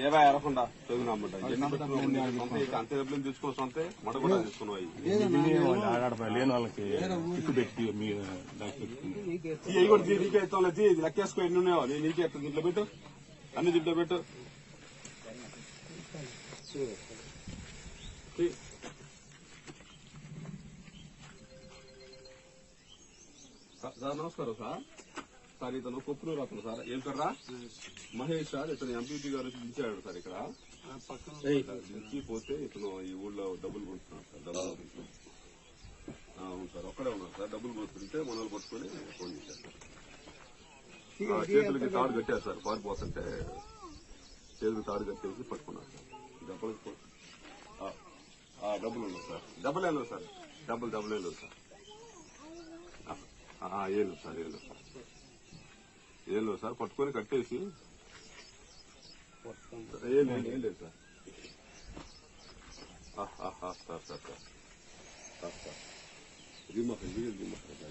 ఏవా ఎరకుండా అంతే డబ్బులు తీసుకోవచ్చు అంతే మొడ కూడా తీసుకున్నావు లేని వాళ్ళకి టిక్కు పెట్టి మీ డాక్టర్ ఇవి కూడా తీ- నీకే ఇస్తాం తీ ఇది లెక్కేసుకో ఎన్ని ఉన్నాయో. నేను నీకే ఇస్తాను దీంట్లో పెట్టు. అన్ని దీంట్లో పెట్టు. సార్, నమస్కారం సార్. సార్ ఇతను కొప్పునూరు అతను సార్. ఏం పేర్రా మహేష్ సార్ ఇతను ఎంపీపీ గారు దించాడు సార్ ఇక్కడ. దించి పోతే ఇతను ఈ ఊళ్ళో డబ్బులు కొడుతున్నాడు సార్ డబ్బులు అవును సార్ ఒక్కడే ఉన్నారు సార్ డబ్బులు కొడుతుంటే మనల్ని పట్టుకొని ఫోన్ చేశారు సార్. చేతులకి తాడు కట్టారు సార్ పారిపోతుంటే చేతులకు తాడు కట్టేసి పట్టుకున్నారు సార్. డబ్బులు డబ్బులు ఉన్నాయి సార్. డబ్బులు ఏం లేవు సార్. డబ్బులు డబ్బులు ఏం లేవు సార్. ఆ, ఆ, ఏం లేవు సార్ ఏం లేవు సార్. ఏం సార్ పట్టుకొని కట్టేసి. ఏం లేదు ఏం లేదు sir. Sir sir sir sir sir. Sir sir. Sir దిమ్మకండి దిమ్మకండి